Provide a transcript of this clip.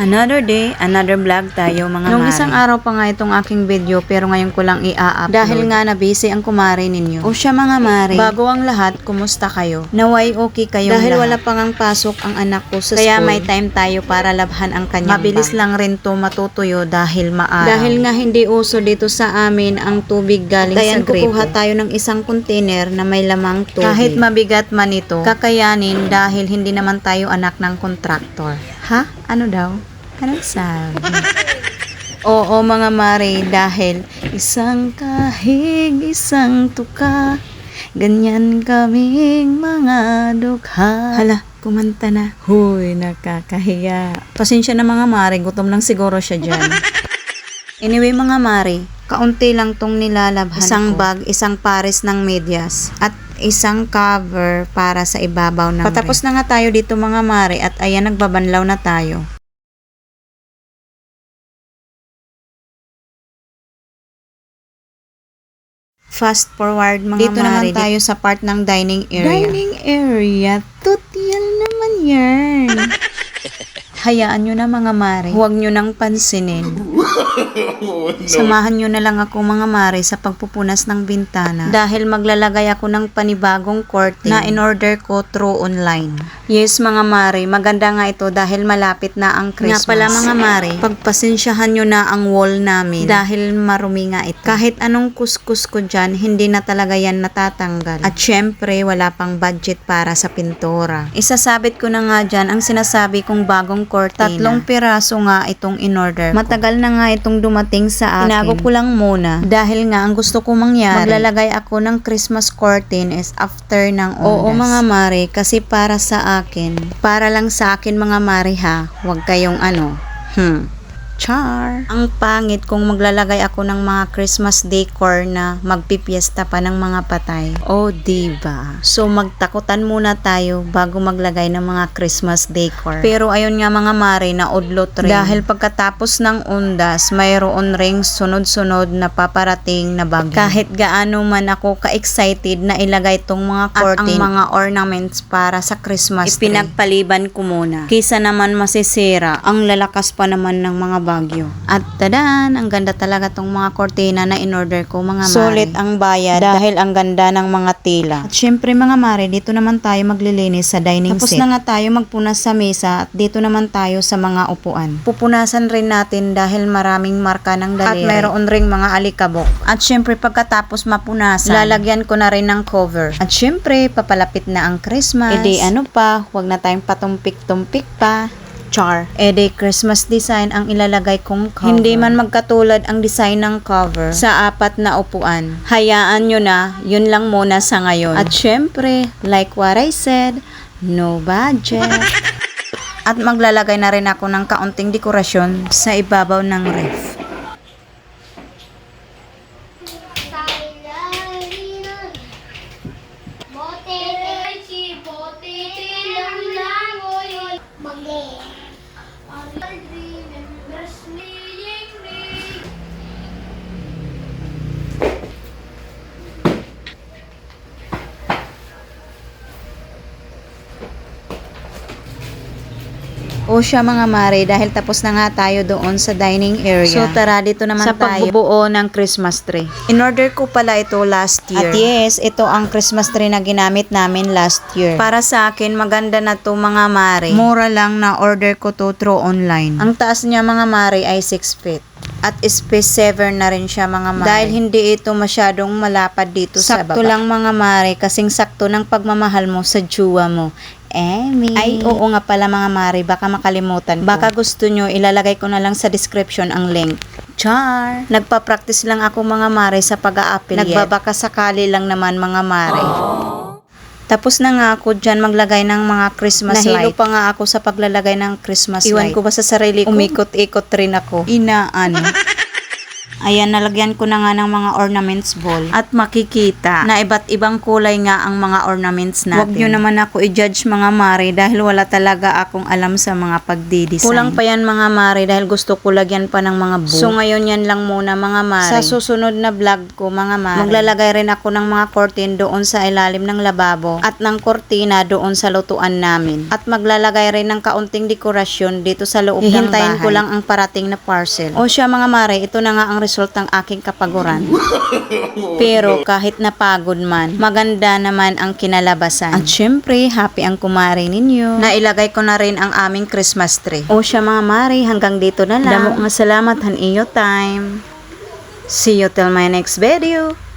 Another day, another vlog tayo mga Nung mare. isang araw pa nga itong aking video pero ngayon ko lang i-upload. Dahil nga na busy ang kumare ninyo. O siya mga mare, Bago ang lahat, kumusta kayo? naway okay kayo Dahil lahat. wala pa ngang pasok ang anak ko sa Kaya school. may time tayo para labhan ang kanyang Mabilis bag. lang rin to matutuyo dahil maaraw. Dahil nga hindi uso dito sa amin ang tubig galing Dayan, sa gripo. kukuha tayo ng isang container na may lamang tubig. Kahit mabigat man ito, kakayanin dahil hindi naman tayo anak ng kontraktor. Ha? Ano daw? Anong sabi? Oo mga mare, dahil isang kahig, isang tuka, ganyan kaming mga dukha. Hala, kumanta na. Huy, nakakahiya. Pasensya na mga mare, gutom lang siguro siya dyan. Anyway mga mare, kaunti lang tong nilalabhan Isang ko. bag, isang pares ng medyas, at isang cover para sa ibabaw ng Patapos na nga tayo dito mga mare at ayan nagbabanlaw na tayo. Fast forward mga Dito mare. naman tayo sa part ng dining area. Dining area? Tutyal naman yan. Hayaan nyo na mga mare. Huwag nyo nang pansinin. Samahan nyo na lang ako mga mare sa pagpupunas ng bintana. Dahil maglalagay ako ng panibagong curtain na in-order ko through online. Yes mga mare, maganda nga ito dahil malapit na ang Christmas. Nga pala, mga mare, pagpasensyahan nyo na ang wall namin dahil marumi nga ito. Kahit anong kuskus ko dyan, hindi na talaga yan natatanggal. At syempre, wala pang budget para sa pintura. Isasabit ko na nga dyan ang sinasabi kong bagong cortina. Tatlong piraso nga itong in-order. Matagal na nga itong dumating sa akin. Inago ko lang muna. Dahil nga, ang gusto ko mangyari, maglalagay ako ng Christmas curtain is after ng ondas. Oo mga mare, kasi para sa akin. Para lang sa akin mga mare ha. Huwag kayong ano. Hmm. Char. Ang pangit kung maglalagay ako ng mga Christmas decor na magpipiesta pa ng mga patay. Oh, diba? So, magtakutan muna tayo bago maglagay ng mga Christmas decor. Pero ayun nga mga mare na udlot rin. Dahil pagkatapos ng undas, mayroon ring sunod-sunod na paparating na bagyo. Kahit gaano man ako ka-excited na ilagay tong mga curtain at ang mga ornaments para sa Christmas tree. Ipinagpaliban ko muna. Kisa naman masisira, ang lalakas pa naman ng mga bagyo. At tadan, ang ganda talaga tong mga kortina na in-order ko mga mare. Sulit ang bayad dahil ang ganda ng mga tila. At syempre mga mare, dito naman tayo maglilinis sa dining Tapos set. Tapos na nga tayo magpunas sa mesa at dito naman tayo sa mga upuan. Pupunasan rin natin dahil maraming marka ng daliri. At mayroon ring mga alikabok. At syempre pagkatapos mapunasan, lalagyan ko na rin ng cover. At syempre, papalapit na ang Christmas. E di ano pa, huwag na tayong patumpik-tumpik pa. Char. E de Christmas design ang ilalagay kong cover. Hindi man magkatulad ang design ng cover sa apat na upuan. Hayaan nyo na, yun lang muna sa ngayon. At syempre, like what I said, no budget. At maglalagay na rin ako ng kaunting dekorasyon sa ibabaw ng ref. O siya mga mare, dahil tapos na nga tayo doon sa dining area. So tara, dito naman Sa tayo. pagbubuo ng Christmas tree. In-order ko pala ito last year. At yes, ito ang Christmas tree na ginamit namin last year. Para sa akin, maganda na to mga mare. Mura lang na order ko to through online. Ang taas niya mga mare ay 6 feet. At space saver na rin siya mga mare. Dahil hindi ito masyadong malapad dito sa baba. Sakto lang mga mare, kasing sakto ng pagmamahal mo sa juwa mo. Emmy. Ay, oo nga pala mga mare, baka makalimutan ko. Baka gusto nyo, ilalagay ko na lang sa description ang link. Char! Nagpa-practice lang ako mga mare sa pag-a-affiliate. Nagbabaka sakali lang naman mga mare. Tapos na nga ako dyan maglagay ng mga Christmas Nahilo light. pa nga ako sa paglalagay ng Christmas Iwan ko ba sa sarili ko? Umikot-ikot rin ako. Inaan. Ayan, nalagyan ko na nga ng mga ornaments ball. At makikita na iba't ibang kulay nga ang mga ornaments natin. Huwag nyo naman ako i-judge mga mare dahil wala talaga akong alam sa mga pagdidesign. Kulang pa yan mga mare dahil gusto ko lagyan pa ng mga bow. So ngayon yan lang muna mga mare. Sa susunod na vlog ko mga mare, maglalagay rin ako ng mga curtain doon sa ilalim ng lababo at ng kortina doon sa lutuan namin. At maglalagay rin ng kaunting dekorasyon dito sa loob ng bahay. Hihintayin ko lang ang parating na parcel. O siya mga mare, ito na nga ang result ng aking kapaguran. Pero kahit napagod man, maganda naman ang kinalabasan. At syempre, happy ang kumare ninyo. Nailagay ko na rin ang aming Christmas tree. O siya mga mare, hanggang dito na lang. Damo nga salamat han iyo time. See you till my next video.